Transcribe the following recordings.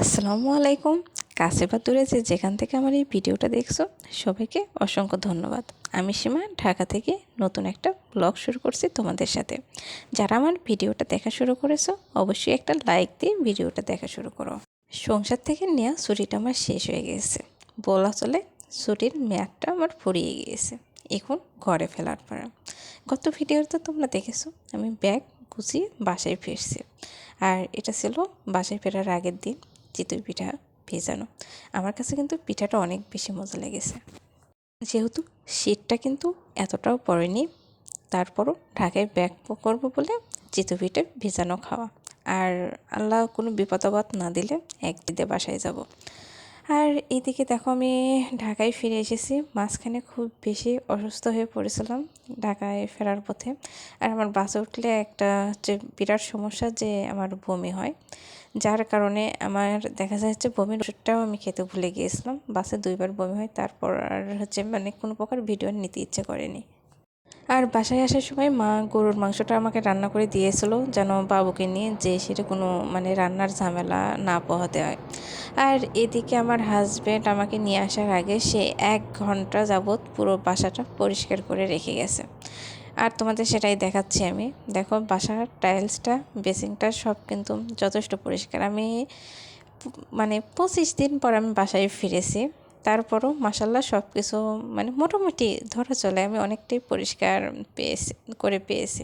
আসসালামু আলাইকুম। কাছে বা দূরে যে যেখান থেকে আমার এই ভিডিওটা দেখছ, সবাইকে অসংখ্য ধন্যবাদ। আমি সীমা, ঢাকা থেকে নতুন একটা ব্লগ শুরু করছি তোমাদের সাথে। যারা আমার ভিডিওটা দেখা শুরু করেছ, অবশ্যই একটা লাইক দিয়ে ভিডিওটা দেখা শুরু করো। সংসার থেকে নেওয়া ছুটিটা আমার শেষ হয়ে গেছে। বলা চলে, ছুটির মেয়াদটা আমার ফুরিয়ে গিয়েছে। এখন ঘরে ফেলার পর গত ভিডিওতে তোমরা দেখেছ, আমি ব্যাগ গুছিয়ে বাসায় ফিরছি। আর এটা ছিল বাসায় ফেরার আগের দিন। চিতই পিঠা ভেজানো। আমার কাছে কিন্তু পিঠাটা অনেক বেশি মজা লেগেছে। যেহেতু শীতটা কিন্তু এতটাও পড়েনি, তারপরও ঢাকায় ব্যাক করব বলে চিতই পিঠে ভেজানো খাওয়া। আর আল্লাহ কোনো বিপদাবাদ না দিলে একদিকে বাসায় যাব। আর এদিকে দেখো আমি ঢাকায় ফিরে এসেছি। মাঝখানে খুব বেশি অসুস্থ হয়ে পড়েছিলাম ঢাকায় ফেরার পথে। আর আমার বাসে উঠলে একটা হচ্ছে বিরাট সমস্যা যে আমার বমি হয়। যার কারণে আমার দেখা যাচ্ছে বমির ওষুধটাও আমি খেতে ভুলে গিয়েছিলাম। বাসে দুইবার বমি হয়, তারপর আর হচ্ছে মানে কোনো প্রকার ভিডিও নিতে ইচ্ছে করেনি। আর বাসায় আসার সময় মা গরুর মাংসটা আমাকে রান্না করে দিয়েছিল যেন বাবুকে নিয়ে যে সেটা কোনো মানে রান্নার ঝামেলা না পোহাতে হয়। আর এদিকে আমার হাজব্যান্ড আমাকে নিয়ে আসার আগে সে এক ঘণ্টা যাবৎ পুরো বাসাটা পরিষ্কার করে রেখে গেছে। আর তোমাদের সেটাই দেখাচ্ছি আমি। দেখো, বাসার টাইলসটা বেসিংটা সব কিন্তু যথেষ্ট পরিষ্কার। আমি মানে পঁচিশ দিন পর আমি বাসায় ফিরেছি। তারপরও মাসাল্লাহ সব কিছু মানে মোটামুটি ধরা চলে। আমি অনেকটাই পরিষ্কার পেয়েছি, করে পেয়েছি।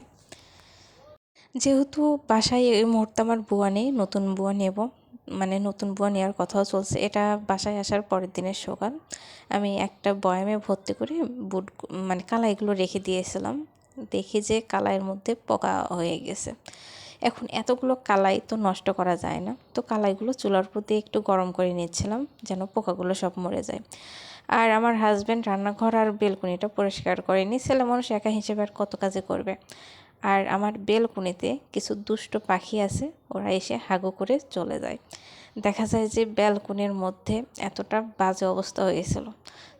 যেহেতু বাসায় এই মুহূর্তে আমার বুয়া নেই, নতুন বুয়া নেব মানে নতুন বুয়া নেওয়ার কথাও চলছে। এটা বাসায় আসার পরের দিনের সকাল। আমি একটা বয়ামে ভর্তি করে বুট মানে কালাইগুলো রেখে দিয়েছিলাম। দেখি যে কালাইয়ের মধ্যে পোকা হয়ে গেছে। এখন এতগুলো কালাই তো নষ্ট করা যায় না। তো কালাইগুলো চুলার প্রতি একটু গরম করে নিচ্ছিলাম যেন পোকাগুলো সব মরে যায়। আর আমার হাজব্যান্ড রান্নাঘর আর বেলকুনিটা পরিষ্কার করেনি। ছেলে মানুষ একা হিসেবে আর কত কাজে করবে? আর আমার বেলকুনিতে কিছু দুষ্ট পাখি আছে, ওরা এসে হাগু করে চলে যায়। দেখা যায় যে ব্যালকনির মধ্যে এতটা বাজে অবস্থা হয়েছিল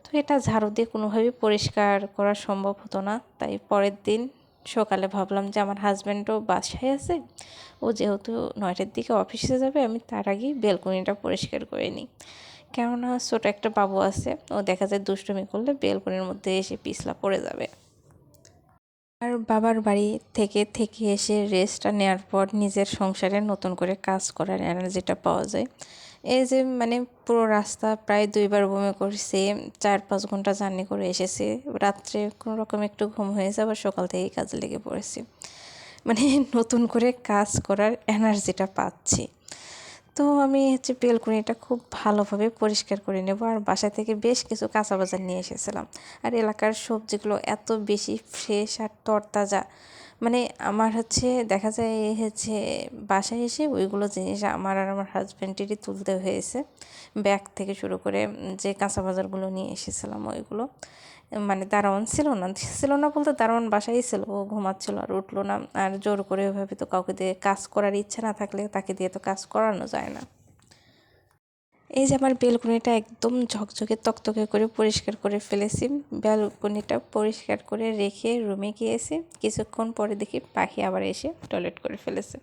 তো এটা ঝাড়ু দিয়ে কোনোভাবেই পরিষ্কার করা সম্ভব হতো না। তাই পরের দিন সকালে ভাবলাম যে আমার হাজব্যান্ডও বাসায় আছে। ও যেহেতু নয়টার দিকে অফিসে যাবে, আমি তার আগেই বেলকনিটা পরিষ্কার করে নিই। কেননা ছোটো একটা বাবু আছে, ও দেখা যায় দুষ্টুমি করলে বেলকনির মধ্যে এসে পিছলা পড়ে যাবে। আর বাবার বাড়ি থেকে থেকে এসে রেস্টটা নেওয়ার পর নিজের সংসারে নতুন করে কাজ করার এনার্জিটা পাওয়া যায়। এই যে মানে পুরো রাস্তা প্রায় দুইবার বমি করছে, চার পাঁচ ঘণ্টা জার্নি করে এসেছে। রাত্রে কোনো রকম একটু ঘুম হয়েছে, আবার সকাল থেকেই কাজে লেগে পড়েছি। মানে নতুন করে কাজ করার এনার্জিটা পাচ্ছি। তো আমি হচ্ছে বেলকুনিটা খুব ভালোভাবে পরিষ্কার করে নেব, আর বাসা থেকে বেশ কিছু কাঁচা বাজার নিয়ে এসেছিলাম। আর এলাকার সবজিগুলো এত বেশি ফ্রেশ আর তরতাজা মানে আমার হচ্ছে দেখা যায় হচ্ছে বাসায় এসে ওইগুলো জিনিস আমার আর আমার হাজব্যান্ডেরই তুলতে হয়েছে। ব্যাগ থেকে শুরু করে যে কাঁচা বাজারগুলো নিয়ে এসেছিলাম ওইগুলো। মানে দারোয়ান ছিল না ছিল না বলতে দারোয়ান বাসায় ছিল, ও ঘুমাচ্ছিল আর উঠল না। আর জোর করে ওইভাবে তো কাউকে দিয়ে কাজ করার ইচ্ছা না থাকলে তাকে দিয়ে তো কাজ করানো যায় না। এই যে আমার বেলকনিটা একদম ঝকঝকে, তকতকে করে পরিষ্কার করে ফেলেছি। বেলকনিটা পরিষ্কার করে রেখে রুমে গিয়েছি। কিছুক্ষণ পরে দেখি পাখি আবার এসে টয়লেট করে ফেলেছে।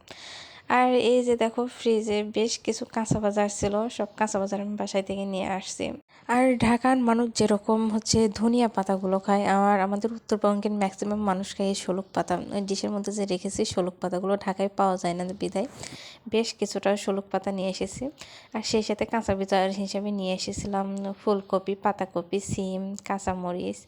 আর এই যে দেখো ফ্রিজে বেশ কিছু কাঁচা বাজার ছিল, সব কাঁচা বাজার আমি বাসায় থেকে নিয়ে আসছি। আর ঢাকার মানুষ যেরকম হচ্ছে ধনিয়া পাতাগুলো খায়, আমার, আমাদের উত্তরবঙ্গের ম্যাক্সিমাম মানুষ খায় এই শোলক পাতা। ওই ডিশের মধ্যে যে রেখেছি শোলক পাতাগুলো ঢাকায় পাওয়া যায় না বিদায় বেশ কিছুটা শোলক পাতা নিয়ে এসেছি। আর সেই সাথে কাঁচা বাজার হিসেবে নিয়ে এসেছিলাম ফুলকপি, পাতাকপি, সিম, কাঁচামরিচ।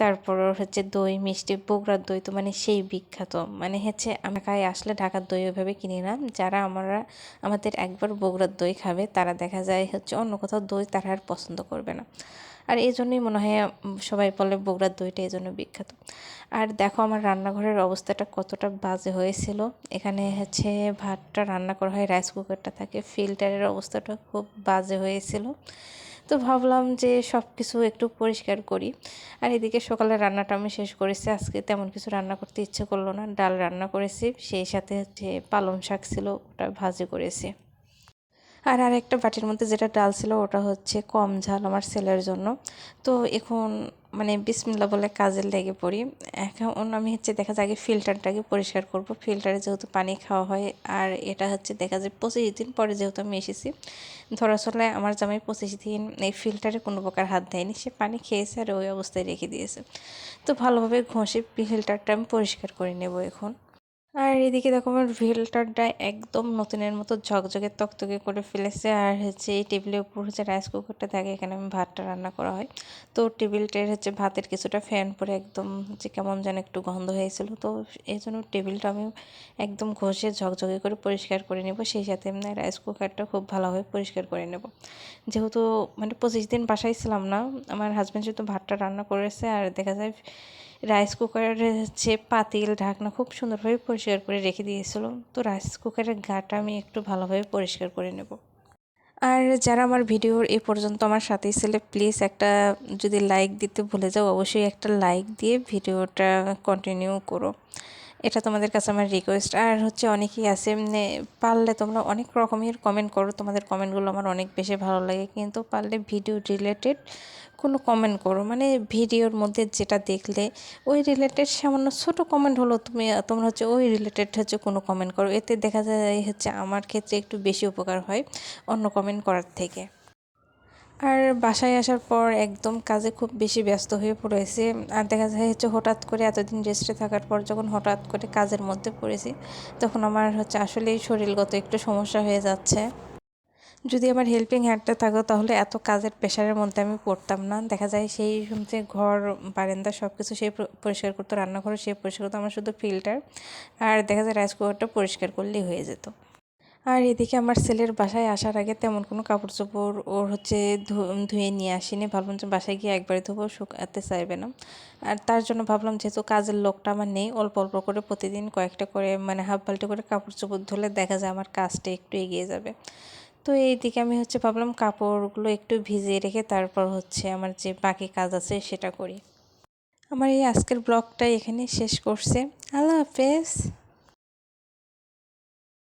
তারপর হচ্ছে দই, মিষ্টি, বগুড়ার দই তো মানে সেই বিখ্যাত। মানে হচ্ছে ঢাকায় আসলে ঢাকার দই ওইভাবে কিনি না। যারা আমরা, আমাদের একবার বগুড়ার দই খাবে, তারা দেখা যায় হচ্ছে অন্য কোথাও দই তারা আর পছন্দ করবে না। আর এই জন্যই মনে হয় সবাই বলে বগুড়ার দইটা এই জন্য বিখ্যাত। আর দেখো আমার রান্নাঘরের অবস্থাটা কতটা বাজে হয়েছিল। এখানে হচ্ছে ভাতটা রান্না করা হয়, রাইস কুকারটা থাকে, ফিল্টারের অবস্থাটা খুব বাজে হয়েছিল। তো ভাবলাম যে সব কিছু একটু পরিষ্কার করি। আর এদিকে সকালে রান্নাটা আমি শেষ করেছি। আজকে তেমন কিছু রান্না করতে ইচ্ছে করল না। ডাল রান্না করেছি। সেই সাথে যে পালং শাক ছিল, ওটা ভাজি করেছি। আর আর একটা বাটির মধ্যে যেটা ডাল ছিল, ওটা হচ্ছে কম ঝাল আমার ছেলের জন্য। তো এখন মানে বিসমিল্লা বলে কাজে লেগে পড়ি। এখন আমি হচ্ছে দেখা যায় আগে ফিল্টারটাকে পরিষ্কার করব। ফিল্টারে যেহেতু পানি খাওয়া হয়, আর এটা হচ্ছে দেখা যায় পঁচিশ দিন পরে যেহেতু আমি এসেছি। ধরা চলে আমার জামাই পঁচিশ দিন এই ফিল্টারে কোনো প্রকার হাত দেয়নি। সে পানি খেয়েছে আর ওই অবস্থায় রেখে দিয়েছে। তো ভালোভাবে ঘষে ফিল্টারটা আমি পরিষ্কার করে নেব এখন। আর এদিকে দেখো আমার ফিল্টারটা একদম নতুনের মতো ঝকঝকে তকতকে করে ফেলেছে। আর হচ্ছে এই টেবিলের উপর হচ্ছে রাইস কুকারটা থাকে, এখানে আমি ভাতটা রান্না করা হয়। তো টেবিলটার হচ্ছে ভাতের কিছুটা ফ্যান পরে একদম হচ্ছে কেমন যেন একটু গন্ধ হয়েছিল। তো এই জন্য টেবিলটা আমি একদম ঘষে ঝকঝকে করে পরিষ্কার করে নেব। সেই সাথে এমনি রাইস কুকারটা খুব ভালোভাবে পরিষ্কার করে নেব। যেহেতু মানে পঁচিশ দিন বাসায় ছিলাম না, আমার হাজব্যান্ড যেহেতু ভাতটা রান্না করেছে, আর দেখা যায় রাইস কুকারের যে পাতিল, ঢাকনা খুব সুন্দরভাবে পরিষ্কার করে রেখে দিয়েছিল। তো রাইস কুকারের গাটা আমি একটু ভালোভাবে পরিষ্কার করে নেব। আর যারা আমার ভিডিওর এ পর্যন্ত আমার সাথেই ছিল প্লিজ একটা যদি লাইক দিতে ভুলে যাও, অবশ্যই একটা লাইক দিয়ে ভিডিওটা কন্টিনিউ করো। এটা তোমাদের কাছে আমার রিকোয়েস্ট আর হচ্ছে অনেকেই আছে পারলে তোমরা অনেক রকমের কমেন্ট করো। তোমাদের কমেন্টগুলো আমার অনেক বেশি ভালো লাগে। কিন্তু পারলে ভিডিও রিলেটেড কোনো কমেন্ট করো। মানে ভিডিওর মধ্যে যেটা দেখলে, ওই রিলেটেড সামান্য ছোটো কমেন্ট হলো, তুমি, তোমরা হচ্ছে ওই রিলেটেড হচ্ছে কোনো কমেন্ট করো। এতে দেখা যায় হচ্ছে আমার ক্ষেত্রে একটু বেশি উপকার হয় অন্য কমেন্ট করার থেকে। আর বাসায় আসার পর একদম কাজে খুব বেশি ব্যস্ত হয়ে পড়েছি। আর দেখা যায় হচ্ছে হঠাৎ করে এতদিন রেস্টে থাকার পর যখন হঠাৎ করে কাজের মধ্যে পড়েছি, তখন আমার হচ্ছে আসলেই শরীরগত একটু সমস্যা হয়ে যাচ্ছে। যদি আমার হেল্পিং হ্যান্ডটা থাকতো তাহলে এত কাজের প্রেশারের মধ্যে আমি পড়তাম না। দেখা যায় সেই যে ঘর, বারান্দা সব কিছু সে পরিষ্কার করতো রান্নাঘর সে পরিষ্কার করতো, আমার শুধু ফিল্টার আর দেখা যায় রাইস কুকারটা পরিষ্কার করলেই হয়ে যেত। আর এদিকে আমার ছেলের বাসায় আসার আগে তেমন কোনো কাপড় চোপড় ওর হচ্ছে ধুয়ে নিয়ে আসিনি। ভাবলাম যে বাসায় গিয়ে একবারে ধোবো, শুকাতে চাইবে না। আর তার জন্য ভাবলাম যেহেতু কাজের লোকটা আমার নেই, অল্প অল্প করে প্রতিদিন কয়েকটা করে মানে হাফ বাল্টি করে কাপড় চোপড় ধুলে দেখা যায় আমার কাজটা একটু এগিয়ে যাবে। তো এই দিকে আমি হচ্ছে ভাবলাম কাপড়গুলো একটু ভিজিয়ে রেখে তারপর হচ্ছে আমার যে বাকি কাজ আছে সেটা করি। আমার এই আজকের ব্লগটা এখানে শেষ করছে। আল্লাহ হাফেজ।